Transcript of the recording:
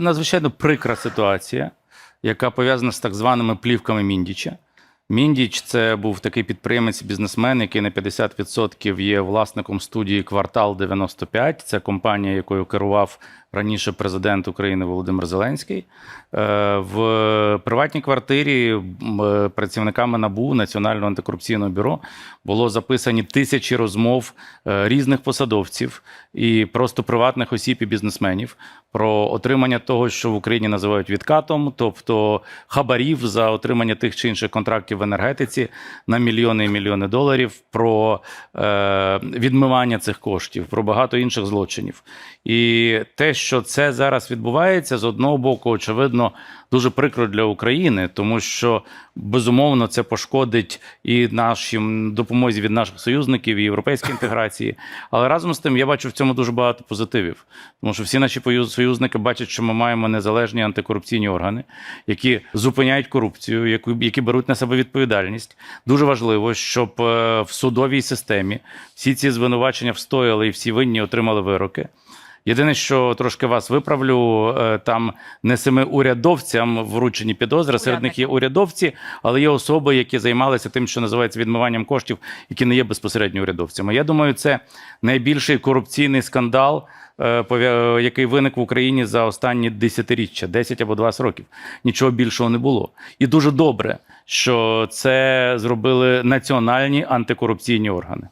Надзвичайно прикра ситуація, яка пов'язана з так званими плівками Міндіча. Міндіч це був такий підприємець, бізнесмен, який на 50% є власником студії Квартал 95. Це компанія, якою керував раніше президент України Володимир Зеленський. Е, В приватній квартирі е, працівниками НАБУ Національного антикорупційного бюро було записані тисячі розмов е, різних посадовців і просто приватних осіб і бізнесменів про отримання того, що в Україні називають відкатом, тобто хабарів за отримання тих чи інших контрактів енергетиці на мільйони і мільйони доларів, про е, відмивання цих коштів, про багато інших злочинів. І те, що це зараз відбувається, з одного боку, очевидно, дуже прикро для України, тому що безумовно це пошкодить і нашим допомозі від наших союзників, і європейській інтеграції. Але разом з тим я бачу в цьому дуже багато позитивів, тому що всі наші союзники бачать, що ми маємо незалежні антикорупційні органи, які зупиняють корупцію, які, беруть на себе відповідальність. Дуже важливо, щоб е, в судовій системі всі ці звинувачення встояли і всі винні отримали вироки. Єдине, що трошки вас виправлю, е, там не семи урядовцям вручені підозри. Серед них є урядовці, але є особи, які займалися тим, що називається відмиванням коштів, які не є безпосередньо урядовцями. Я думаю, це найбільший корупційний скандал, е, який виник в Україні за останні десятиріччя, 10 або 20 років. Нічого більшого не було. І дуже добре, що це зробили національні антикорупційні органи.